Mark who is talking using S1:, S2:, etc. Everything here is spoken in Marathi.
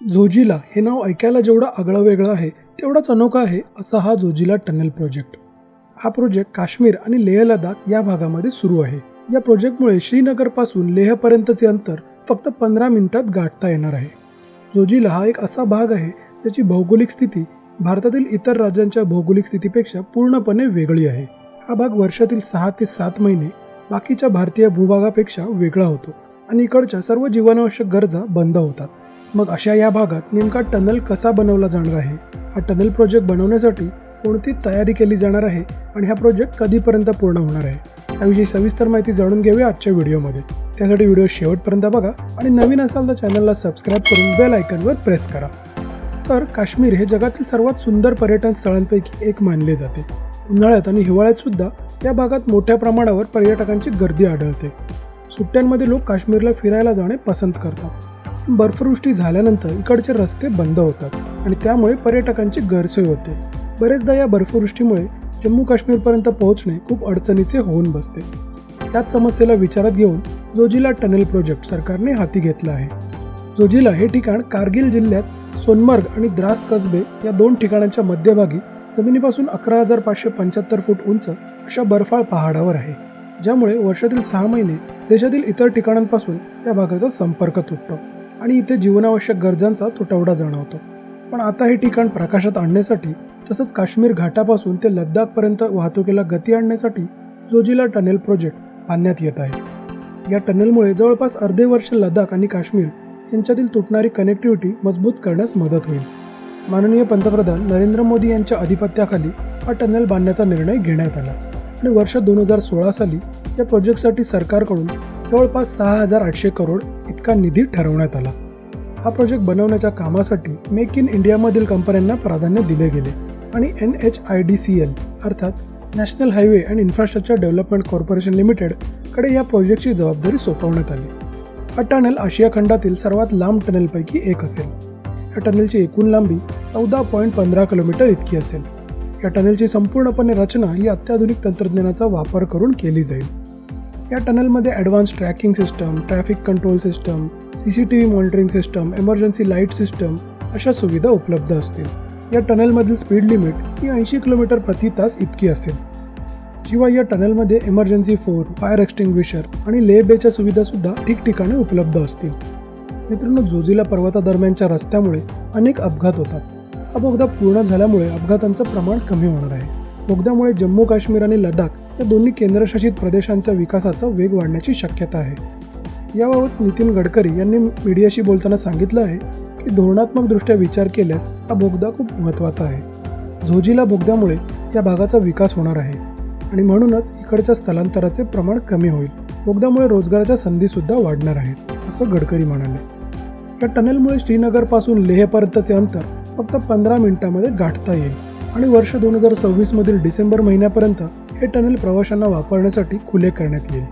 S1: झोजिला हे नाव ऐकायला जेवढं आगळं वेगळं आहे तेवढाच अनोखा आहे असा हा झोजिला टनेल प्रोजेक्ट. हा प्रोजेक्ट काश्मीर आणि लेह लडाख या भागामध्ये सुरू आहे. या प्रोजेक्टमुळे श्रीनगरपासून लेहपर्यंतचे अंतर फक्त पंधरा मिनिटात गाठता येणार आहे. झोजिला हा एक असा भाग आहे ज्याची भौगोलिक स्थिती भारतातील इतर राज्यांच्या भौगोलिक स्थितीपेक्षा पूर्णपणे वेगळी आहे. हा भाग वर्षातील सहा ते सात महिने बाकीच्या भारतीय भूभागापेक्षा वेगळा होतो आणि इकडच्या सर्व जीवनावश्यक गरजा बंद होतात. मग अशा या भागात नेमका टनल कसा बनवला जाणार आहे? हा टनल प्रोजेक्ट बनवण्यासाठी कोणती तयारी केली जाणार आहे? आणि हा प्रोजेक्ट कधीपर्यंत पूर्ण होणार आहे? याविषयी सविस्तर माहिती जाणून घेऊया आजच्या व्हिडिओमध्ये. त्यासाठी व्हिडिओ शेवटपर्यंत बघा आणि नवीन असाल तर चॅनलला सबस्क्राईब करून बेल आयकनवर प्रेस करा. तर काश्मीर हे जगातील सर्वात सुंदर पर्यटन स्थळांपैकी एक मानले जाते. उन्हाळ्यात आणि हिवाळ्यात सुद्धा या भागात मोठ्या प्रमाणावर पर्यटकांची गर्दी आढळते. सुट्ट्यांमध्ये लोक काश्मीरला फिरायला जाणे पसंत करतात. बर्फवृष्टी झाल्यानंतर इकडचे रस्ते बंद होतात आणि त्यामुळे पर्यटकांची गैरसोय होते. बरेचदा या बर्फवृष्टीमुळे जम्मू काश्मीरपर्यंत पोहोचणे खूप अडचणीचे होऊन बसते. याच समस्येला विचारात घेऊन जोजिला टनेल प्रोजेक्ट सरकारने हाती घेतला आहे. जोजिला हे ठिकाण कारगिल जिल्ह्यात सोनमर्ग आणि द्रास कसबे या दोन ठिकाणांच्या मध्यभागी जमिनीपासून अकरा हजार पाचशे पंच्याहत्तर फूट उंच अशा बर्फाळ पहाडावर आहे. ज्यामुळे वर्षातील सहा महिने देशातील इतर ठिकाणांपासून या भागाचा संपर्क तुटतो. आणि इथे जीवनावश्यक गरजांचा तुटवडा जाणवतो. पण आता हे ठिकाण प्रकाशात आणण्यासाठी तसंच काश्मीर घाटापासून ते लद्दाखपर्यंत वाहतुकीला गती आणण्यासाठी जोजिला टनेल प्रोजेक्ट बांधण्यात येत आहे. या टनेलमुळे जवळपास अर्धे वर्ष लद्दाख आणि काश्मीर यांच्यातील तुटणारी कनेक्टिव्हिटी मजबूत करण्यास मदत होईल. माननीय पंतप्रधान नरेंद्र मोदी यांच्या अधिपत्याखाली हा टनेल बांधण्याचा निर्णय घेण्यात आला. आणि वर्ष दोन हजार सोळा साली या प्रोजेक्टसाठी सरकारकडून जवळपास सहा हजार आठशे करोड इतका निधी ठरवण्यात आला. हा प्रोजेक्ट बनवण्याच्या कामासाठी मेक इन इंडियामधील कंपन्यांना प्राधान्य दिले गेले आणि N H I D C L अर्थात national highway and infrastructure development corporation लिमिटेडकडे या प्रोजेक्टची जबाबदारी सोपवण्यात आली. हा टनेल आशिया खंडातील सर्वात लांब टनेलपैकी एक असेल. या टनेलची एकूण लांबी चौदा पॉईंट पंधरा किलोमीटर इतकी असेल. या टनेलची संपूर्णपणे रचना ही अत्याधुनिक तंत्रज्ञानाचा वापर करून केली जाईल. या टनलमध्ये advance tracking system traffic control system C C T V monitoring system emergency light system अशा सुविधा उपलब्ध असतील. या टनलमधील स्पीड लिमिट ही ऐंशी किलोमीटर प्रति तास इतकी असेल. शिवाय या टनलमध्ये इमर्जन्सी फोर फायर एक्स्टिंग्विशर आणि ले बेच्या सुविधासुद्धा ठिकठिकाणी उपलब्ध असतील. मित्रांनो जोजिला पर्वतादरम्यानच्या रस्त्यामुळे अनेक अपघात होतात. हा बोगदा पूर्ण झाल्यामुळे अपघातांचं प्रमाण कमी होणार आहे. बोगद्यामुळे जम्मू काश्मीर आणि लडाख या दोन्ही केंद्रशासित प्रदेशांच्या विकासाचा वेग वाढण्याची शक्यता आहे. याबाबत नितीन गडकरी यांनी मीडियाशी बोलताना सांगितलं आहे की धोरणात्मकदृष्ट्या विचार केल्यास हा बोगदा खूप महत्त्वाचा आहे. झोजीला बोगद्यामुळे या भागाचा विकास होणार आहे आणि म्हणूनच इकडच्या स्थलांतराचे प्रमाण कमी होईल. बोगद्यामुळे रोजगाराच्या संधीसुद्धा वाढणार आहेत असं गडकरी म्हणाले. या टनेलमुळे श्रीनगरपासून लेहपर्यंतचे अंतर फक्त पंधरा मिनिटांमध्ये गाठता येईल. आणि वर्ष दोन हजार सव्वीसमधील डिसेंबर महिन्यापर्यंत हे टनेल प्रवाशांना वापरण्यासाठी खुले करण्यात येईल.